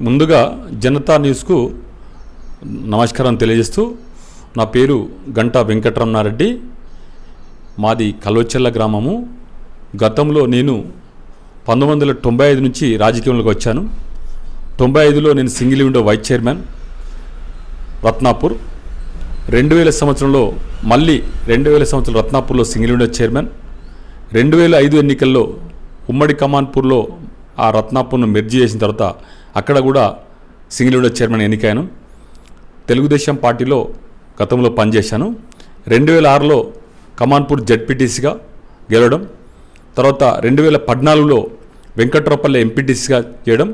ముందుగా జనతా న్యూస్కు నమస్కారం తెలియజేస్తూ నా పేరు గంటా వెంకటరమణారెడ్డి. మాది కల్వచెల్ల గ్రామము. గతంలో నేను పంతొమ్మిది వందల తొంభై ఐదు నుంచి రాజకీయంలోకి వచ్చాను. తొంభై ఐదులో నేను single window vice chairman Ratnapur. రెండు వేల సంవత్సరంలో మళ్ళీ రెండు వేల సంవత్సరం రత్నాపూర్లో సింగిల్ విండో చైర్మన్. రెండు వేల ఐదు ఎన్నికల్లో ఉమ్మడి కమాన్పూర్లో ఆ రత్నాపూర్ను మెర్జీ చేసిన తర్వాత అక్కడ కూడా సింగిల్ విండో చైర్మన్ ఎన్నికాను తెలుగుదేశం పార్టీలో గతంలో పనిచేశాను. రెండు వేల ఆరులో కమాన్పూర్ జడ్పీటీసీగా గెలవడం తర్వాత రెండు వేల పద్నాలుగులో వెంకట్రాపల్లి ఎంపీటీసీగా చేయడం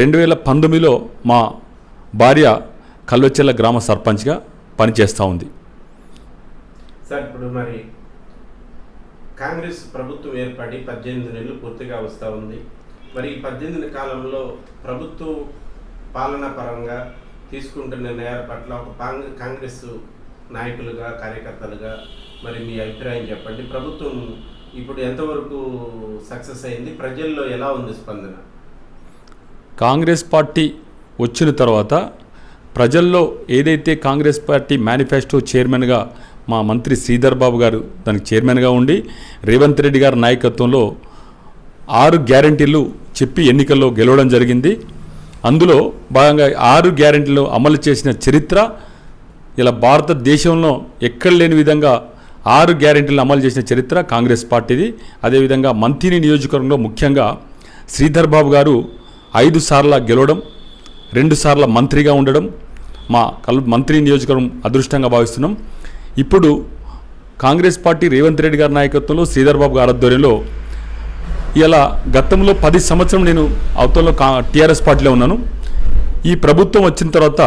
రెండు వేల పంతొమ్మిదిలో మా భార్య కల్వచెల్ల గ్రామ సర్పంచ్గా పనిచేస్తూ ఉంది. సార్ ఇప్పుడు మరి కాంగ్రెస్ ప్రభుత్వం ఏర్పడి పద్దెనిమిది నెలలు పూర్తిగా వస్తూ ఉంది. మరి ఈ పద్దెనిమిది కాలంలో ప్రభుత్వ పాలనా పరంగా తీసుకుంటున్న నిర్ణయాల పట్ల ఒక కాంగ్రెస్ నాయకులుగా కార్యకర్తలుగా మరి మీ అభిప్రాయం చెప్పండి. ప్రభుత్వం ఇప్పుడు ఎంతవరకు సక్సెస్ అయింది? ప్రజల్లో ఎలా ఉంది స్పందన? కాంగ్రెస్ పార్టీ వచ్చిన తర్వాత ప్రజల్లో ఏదైతే కాంగ్రెస్ పార్టీ మేనిఫెస్టో చైర్మన్గా మా మంత్రి శ్రీధర్ బాబు గారు దానికి చైర్మన్గా ఉండి రేవంత్ రెడ్డి గారి నాయకత్వంలో ఆరు గ్యారంటీలు చెప్పి ఎన్నికల్లో గెలవడం జరిగింది. అందులో భాగంగా ఆరు గ్యారంటీలు అమలు చేసిన చరిత్ర ఇలా భారతదేశంలో ఎక్కడ లేని విధంగా ఆరు గ్యారెంటీలు అమలు చేసిన చరిత్ర కాంగ్రెస్ పార్టీది. అదేవిధంగా మంత్రిని నియోజకవర్గంలో ముఖ్యంగా శ్రీధర్ బాబు గారు ఐదు సార్ల గెలవడం రెండు సార్ల మంత్రిగా ఉండడం మా కల్ మంత్రి నియోజకవర్గం అదృష్టంగా భావిస్తున్నాం. ఇప్పుడు కాంగ్రెస్ పార్టీ రేవంత్ రెడ్డి గారి నాయకత్వంలో శ్రీధర్ బాబు గారి ఆధ్వర్యంలో ఇలా గతంలో పది సంవత్సరం నేను అవతల కా టీఆర్ఎస్ పార్టీలో ఉన్నాను. ఈ ప్రభుత్వం వచ్చిన తర్వాత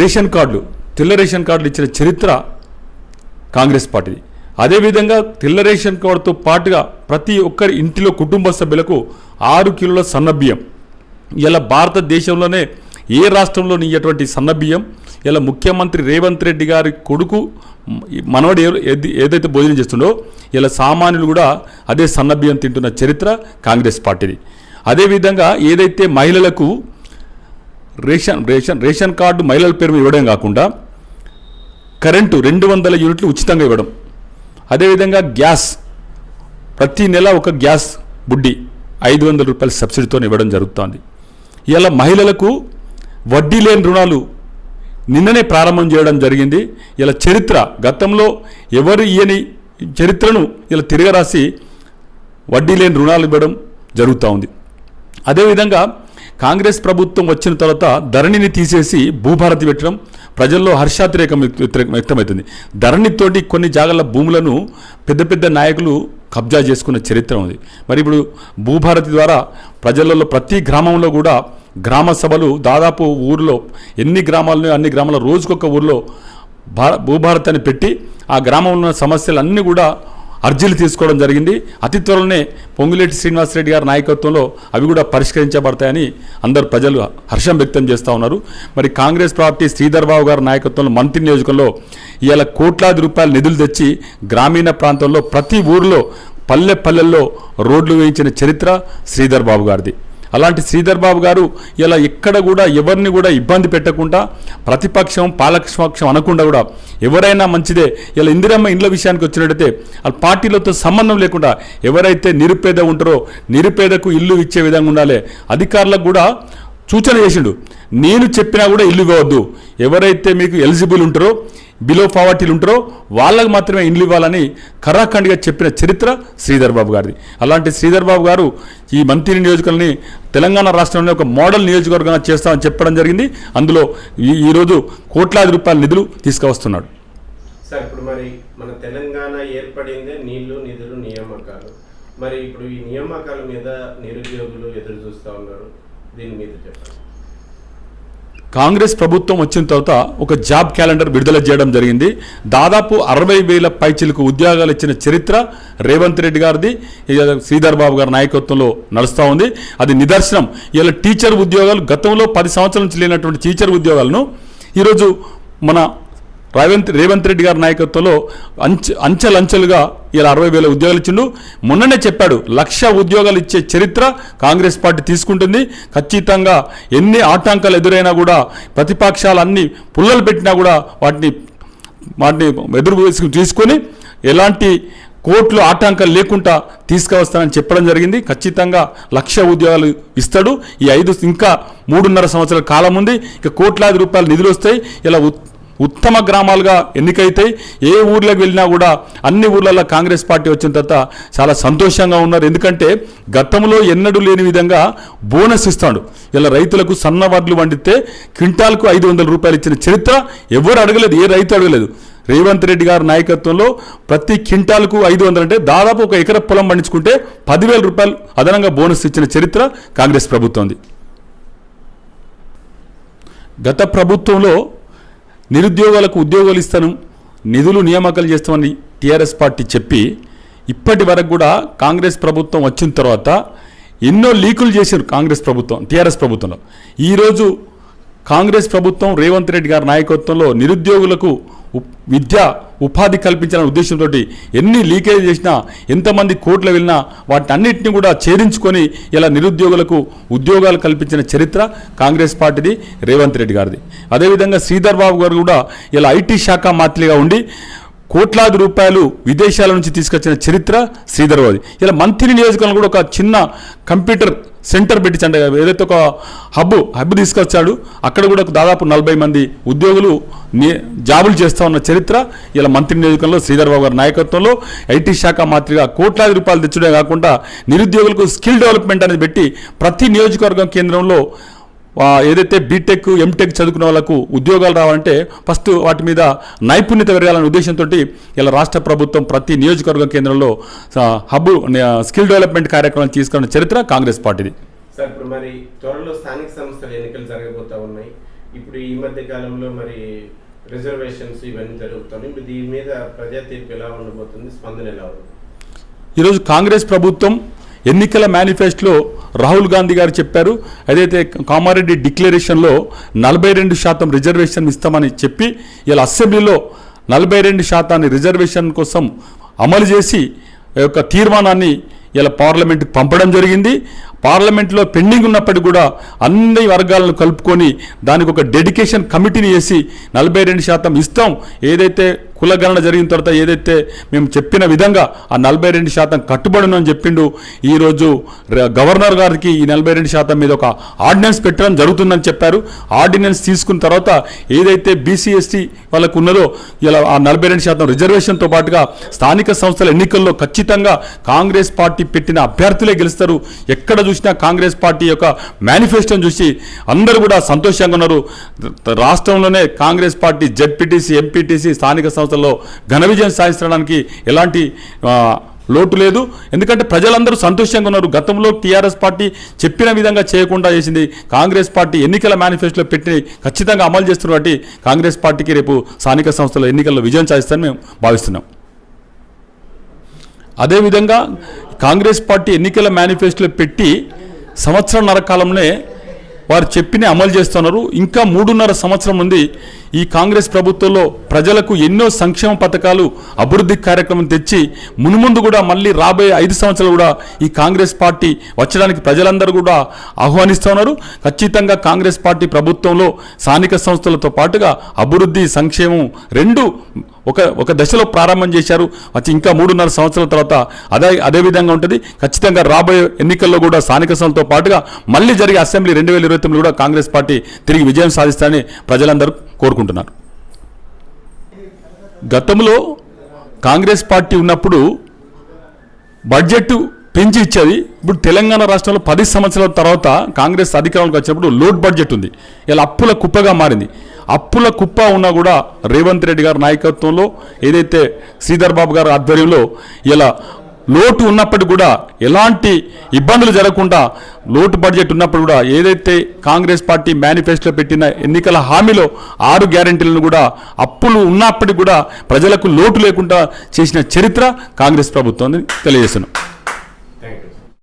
రేషన్ కార్డులు తెల్ల రేషన్ కార్డులు ఇచ్చిన చరిత్ర కాంగ్రెస్ పార్టీది. అదేవిధంగా తెల్ల రేషన్ కార్డుతో పాటుగా ప్రతి ఒక్కరి ఇంటిలో కుటుంబ సభ్యులకు ఆరు కిలోల సన్నబియ్యం ఇలా భారతదేశంలోనే ఏ రాష్ట్రంలో ఇటువంటి సన్నబియ్యం? ఇలా ముఖ్యమంత్రి రేవంత్ రెడ్డి గారి కొడుకు మనవడు ఏది- ఏదైతే భోజనం చేస్తుండో ఇలా సామాన్యులు కూడా అదే సన్నబియ్యం తింటున్న చరిత్ర కాంగ్రెస్ పార్టీది. అదేవిధంగా ఏదైతే మహిళలకు రేషన్ రేషన్ రేషన్ కార్డు మహిళల పేరు మీద ఇవ్వడం కాకుండా కరెంటు రెండు వందల యూనిట్లు ఉచితంగా ఇవ్వడం. అదేవిధంగా గ్యాస్ ప్రతి నెల ఒక గ్యాస్ బుడ్డి ఐదు వందల రూపాయల సబ్సిడీతో ఇవ్వడం జరుగుతోంది. ఇలా మహిళలకు వడ్డీ లేని రుణాలు నిన్ననే ప్రారంభం చేయడం జరిగింది. ఇలా చరిత్ర గతంలో ఎవరు ఇయని చరిత్రను ఇలా తిరగరాసి వడ్డీ లేని రుణాలు ఇవ్వడం జరుగుతూ ఉంది. అదేవిధంగా కాంగ్రెస్ ప్రభుత్వం వచ్చిన తర్వాత ధరణిని తీసేసి భూభారతి పెట్టడం ప్రజల్లో హర్షాతిరేకం వ్యక్తమవుతుంది. ధరణితోటి కొన్ని జాగాల భూములను పెద్ద పెద్ద నాయకులు కబ్జా చేసుకున్న చరిత్ర ఉంది. మరి ఇప్పుడు భూభారతి ద్వారా ప్రజలలో ప్రతి గ్రామంలో కూడా గ్రామ సభలు దాదాపు ఊర్లో ఎన్ని గ్రామాలను అన్ని గ్రామాల రోజుకొక ఊర్లో భా భూభారతాన్ని పెట్టి ఆ గ్రామంలో ఉన్న సమస్యలన్నీ కూడా అర్జీలు తీసుకోవడం జరిగింది. అతి త్వరలోనే పొంగులేటి శ్రీనివాసరెడ్డి గారి నాయకత్వంలో అవి కూడా పరిష్కరించబడతాయని అందరు ప్రజలు హర్షం వ్యక్తం చేస్తూ ఉన్నారు. మరి కాంగ్రెస్ పార్టీ శ్రీధర్ బాబు గారి నాయకత్వంలో మంత్రి నియోజకంలో ఇవాళ కోట్లాది రూపాయల నిధులు తెచ్చి గ్రామీణ ప్రాంతంలో ప్రతి ఊరిలో పల్లె పల్లెల్లో రోడ్లు వేయించిన చరిత్ర శ్రీధర్ బాబు గారిది. అలాంటి శ్రీధర్ బాబు గారు ఇలా ఎక్కడ కూడా ఎవరిని కూడా ఇబ్బంది పెట్టకుండా ప్రతిపక్షం పాలకపక్షం అనకుండా కూడా ఎవరైనా మంచిదే ఇలా ఇందిరమ్మ ఇండ్ల విషయానికి వచ్చినట్టయితే వాళ్ళ పార్టీలతో సంబంధం లేకుండా ఎవరైతే నిరుపేద ఉంటారో నిరుపేదకు ఇల్లు ఇచ్చే విధంగా ఉండాలి. అధికారులకు కూడా సూచన చేసిండు. నేను చెప్పినా కూడా ఇల్లు ఇవ్వవద్దు. ఎవరైతే మీకు ఎలిజిబుల్ ఉంటారో బిలో పావర్టీలు ఉంటారో వాళ్ళకు మాత్రమే ఇండ్లు ఇవ్వాలని కర్రాఖండ్గా చెప్పిన చరిత్ర శ్రీధర్ బాబు గారిది. అలాంటి శ్రీధర్ బాబు గారు ఈ మంత్రి నియోజకవర్గాన్ని తెలంగాణ రాష్ట్రంలో ఒక మోడల్ నియోజకవర్గంగా చేస్తామని చెప్పడం జరిగింది. అందులో ఈరోజు కోట్లాది రూపాయల నిధులు తీసుకువస్తున్నాడు. సార్ ఇప్పుడు మరి మన తెలంగాణ ఏర్పడిందే నీళ్ళు నిధులు నియామకాలు. మరి ఇప్పుడు ఈ నియామకాల మీద నిరుద్యోగులు ఎదురు చూస్తూ ఉన్నారు. దీని మీద చెప్పండి. కాంగ్రెస్ ప్రభుత్వం వచ్చిన తర్వాత ఒక జాబ్ క్యాలెండర్ విడుదల చేయడం జరిగింది. దాదాపు అరవై వేల పైచిలకు ఉద్యోగాలు ఇచ్చిన చరిత్ర రేవంత్ రెడ్డి గారిది. శ్రీధర్ బాబు గారి నాయకత్వంలో నడుస్తూ ఉంది. అది నిదర్శనం. ఇలా టీచర్ ఉద్యోగాలు గతంలో పది సంవత్సరాల నుంచి లేనటువంటి టీచర్ ఉద్యోగాలను ఈరోజు మన రేవంత్ రేవంత్ రెడ్డి గారి నాయకత్వంలో అంచె అంచెలంచెలుగా ఇలా అరవై వేల ఉద్యోగాలు ఇచ్చిండు. మొన్ననే చెప్పాడు లక్ష ఉద్యోగాలు ఇచ్చే చరిత్ర కాంగ్రెస్ పార్టీ తీసుకుంటుంది. ఖచ్చితంగా ఎన్ని ఆటంకాలు ఎదురైనా కూడా ప్రతిపక్షాలు అన్ని పుల్లలు పెట్టినా కూడా వాటిని వాటిని ఎదురు తీసుకొని ఎలాంటి కోర్టులు ఆటంకాలు లేకుండా తీసుకువస్తానని చెప్పడం జరిగింది. ఖచ్చితంగా లక్ష ఉద్యోగాలు ఇస్తాడు. ఈ ఐదు ఇంకా మూడున్నర సంవత్సరాల కాలం ఉంది. ఇక కోట్లాది రూపాయలు నిధులు వస్తాయి. ఇలా ఉత్తమ గ్రామాలుగా ఎన్నికైతాయి ఏ ఊర్లోకి వెళ్ళినా కూడా అన్ని ఊర్లలో కాంగ్రెస్ పార్టీ వచ్చిన తర్వాత చాలా సంతోషంగా ఉన్నారు. ఎందుకంటే గతంలో ఎన్నడూ లేని విధంగా బోనస్ ఇస్తాడు. ఇలా రైతులకు సన్న వడ్లు వండితే క్వింటాల్కు ఐదు వందల రూపాయలు ఇచ్చిన చరిత్ర ఎవరు అడగలేదు ఏ రైతు అడగలేదు. రేవంత్ రెడ్డి గారి నాయకత్వంలో ప్రతి క్వింటాల్కు ఐదు వందలు అంటే దాదాపు ఒక ఎకర పొలం పండించుకుంటే పదివేల రూపాయలు అదనంగా బోనస్ ఇచ్చిన చరిత్ర కాంగ్రెస్ ప్రభుత్వంది. గత ప్రభుత్వంలో నిరుద్యోగులకు ఉద్యోగాలు ఇస్తాను నిధులు నియామకాలు చేస్తామని టీఆర్ఎస్ పార్టీ చెప్పి ఇప్పటి వరకు కూడా కాంగ్రెస్ ప్రభుత్వం వచ్చిన తర్వాత ఎన్నో లీకులు చేశారు కాంగ్రెస్ ప్రభుత్వం టీఆర్ఎస్ ప్రభుత్వంలో. ఈరోజు కాంగ్రెస్ ప్రభుత్వం రేవంత్ రెడ్డి గారి నాయకత్వంలో నిరుద్యోగులకు విద్య ఉపాధి కల్పించాలనే ఉద్దేశంతో ఎన్ని లీకేజ్ చేసినా ఎంతమంది కోట్లు వెళ్ళినా వాటి అన్నింటినీ కూడా ఛేదించుకొని ఇలా నిరుద్యోగులకు ఉద్యోగాలు కల్పించిన చరిత్ర కాంగ్రెస్ పార్టీది రేవంత్ రెడ్డి గారిది. అదేవిధంగా శ్రీధర్ బాబు గారు కూడా ఇలా ఐటీ శాఖ మాత్రిగా ఉండి కోట్లాది రూపాయలు విదేశాల నుంచి తీసుకొచ్చిన చరిత్ర శ్రీధర్ ఇలా మంత్రి నియోజకవర్గంలో కూడా ఒక చిన్న కంప్యూటర్ సెంటర్ పెట్టించండి ఏదైతే ఒక హబ్ హబ్ తీసుకొచ్చాడు అక్కడ కూడా దాదాపు నలభై మంది ఉద్యోగులు జాబులు చేస్తా ఉన్న చరిత్ర ఇలా మంత్రి నియోజకంలో శ్రీధర్బాబు గారి నాయకత్వంలో ఐటీ శాఖ మాత్రిగా కోట్లాది రూపాయలు తెచ్చడమే కాకుండా నిరుద్యోగులకు స్కిల్ డెవలప్మెంట్ అనేది పెట్టి ప్రతి నియోజకవర్గం కేంద్రంలో ఏదైతే బీటెక్ ఎంటెక్ చదువుకున్న వాళ్ళకు ఉద్యోగాలు రావాలంటే ఫస్ట్ వాటి మీద నైపుణ్యత పెరగాలనే ఉద్దేశంతో ఇలా రాష్ట్ర ప్రభుత్వం ప్రతి నియోజకవర్గ కేంద్రంలో హబ్ స్కిల్ డెవలప్మెంట్ కార్యక్రమం తీసుకున్న చరిత్ర కాంగ్రెస్ పార్టీది. సార్ ఇప్పుడు మరి త్వరలో స్థానిక సంస్థల ఎన్నికలు జరగబోతా ఉన్నాయి. ఇప్పుడు ఈ మధ్య కాలంలో మరి రిజర్వేషన్స్ ఇవన్నీ జరుగుతున్నాయి. దీని మీద ప్రజా తీర్పు ఎలా ఉండబోతుంది? స్పందన ఎలా ఉంది? ఈరోజు కాంగ్రెస్ ప్రభుత్వం ఎన్నికల మేనిఫెస్టోలో రాహుల్ గాంధీ గారు చెప్పారు. ఏదైతే కామారెడ్డి డిక్లరేషన్లో నలభై రెండు శాతం రిజర్వేషన్ ఇస్తామని చెప్పి ఇలా అసెంబ్లీలో నలభై రెండు శాతాన్ని రిజర్వేషన్ కోసం అమలు చేసి యొక్క తీర్మానాన్ని ఇలా పార్లమెంట్కి పంపడం జరిగింది. పార్లమెంట్లో పెండింగ్ ఉన్నప్పటికీ కూడా అన్ని వర్గాలను కలుపుకొని దానికి ఒక డెడికేషన్ కమిటీని వేసి నలభై రెండు శాతం ఇస్తాం. ఏదైతే కులగణన జరిగిన తర్వాత ఏదైతే మేము చెప్పిన విధంగా ఆ నలభై రెండు శాతం కట్టుబడును అని చెప్పిండు ఈరోజు గవర్నర్ గారికి ఈ నలభై రెండు శాతం మీద ఒక ఆర్డినెన్స్ పెట్టడం జరుగుతుందని చెప్పారు. ఆర్డినెన్స్ తీసుకున్న తర్వాత ఏదైతే బీసీ ఎస్టీ వాళ్ళకు ఉన్నదో ఇలా ఆ నలభై రెండు శాతం రిజర్వేషన్తో పాటుగా స్థానిక సంస్థల ఎన్నికల్లో ఖచ్చితంగా కాంగ్రెస్ పార్టీ పెట్టిన అభ్యర్థులే గెలుస్తారు. ఎక్కడ చూసినా కాంగ్రెస్ పార్టీ యొక్క మేనిఫెస్టోని చూసి అందరూ కూడా సంతోషంగా ఉన్నారు. రాష్ట్రంలోనే కాంగ్రెస్ పార్టీ జెడ్పీటీసీ ఎంపీటీసీ స్థానిక సంస్థల్లో ఘన విజయం సాధించడానికి ఎలాంటి లోటు లేదు. ఎందుకంటే ప్రజలందరూ సంతోషంగా ఉన్నారు. గతంలో టీఆర్ఎస్ పార్టీ చెప్పిన విధంగా చేయకుండా చేసింది కాంగ్రెస్ పార్టీ ఎన్నికల మేనిఫెస్టోలో పెట్టి ఖచ్చితంగా అమలు చేస్తున్న బట్టి కాంగ్రెస్ పార్టీకి రేపు స్థానిక సంస్థల ఎన్నికల్లో విజయం సాధిస్తారని మేము భావిస్తున్నాం. అదేవిధంగా కాంగ్రెస్ పార్టీ ఎన్నికల మేనిఫెస్టోలో పెట్టి సంవత్సరం కాలంలోనే వారు చెప్పినే అమలు చేస్తున్నారు. ఇంకా మూడున్నర సంవత్సరం నుండి ఈ కాంగ్రెస్ ప్రభుత్వంలో ప్రజలకు ఎన్నో సంక్షేమ పథకాలు అభివృద్ధి కార్యక్రమం తెచ్చి మునుముందు కూడా మళ్ళీ రాబోయే ఐదు సంవత్సరాలు కూడా ఈ కాంగ్రెస్ పార్టీ వచ్చడానికి ప్రజలందరూ కూడా ఆహ్వానిస్తున్నారు ఖచ్చితంగా కాంగ్రెస్ పార్టీ ప్రభుత్వంలో స్థానిక సంస్థలతో పాటుగా అభివృద్ధి సంక్షేమం రెండు ఒక ఒక దశలో ప్రారంభం చేశారు. వచ్చి ఇంకా మూడున్నర సంవత్సరాల తర్వాత అదే అదే విధంగా ఉంటుంది. ఖచ్చితంగా రాబోయే ఎన్నికల్లో కూడా స్థానిక సంస్థలతో పాటుగా మళ్ళీ జరిగే అసెంబ్లీ రెండు వేల ఇరవై తొమ్మిది కూడా కాంగ్రెస్ పార్టీ తిరిగి విజయం సాధిస్తారని ప్రజలందరూ కోరుకుంటున్నారు. గతంలో కాంగ్రెస్ పార్టీ ఉన్నప్పుడు బడ్జెట్ పెంచి ఇచ్చేది. ఇప్పుడు తెలంగాణ రాష్ట్రంలో పది సంవత్సరాల తర్వాత కాంగ్రెస్ అధికారంలోకి వచ్చినప్పుడు లోడ్ బడ్జెట్ ఉంది. ఇలా అప్పుల కుప్పగా మారింది. అప్పుల కుప్ప ఉన్నా కూడా రేవంత్ రెడ్డి గారి నాయకత్వంలో ఏదైతే శ్రీధర్ బాబు గారి ఆధ్వర్యంలో ఇలా లోటు ఉన్నప్పటికీ కూడా ఎలాంటి ఇబ్బందులు జరగకుండా లోటు బడ్జెట్ ఉన్నప్పుడు కూడా ఏదైతే కాంగ్రెస్ పార్టీ మేనిఫెస్టో పెట్టిన ఎన్నికల హామీలో ఆరు గ్యారెంటీలను కూడా అప్పులు ఉన్నప్పటికీ కూడా ప్రజలకు లోటు లేకుండా చేసిన చరిత్ర కాంగ్రెస్ ప్రభుత్వం తెలియజేస్తున్నాం.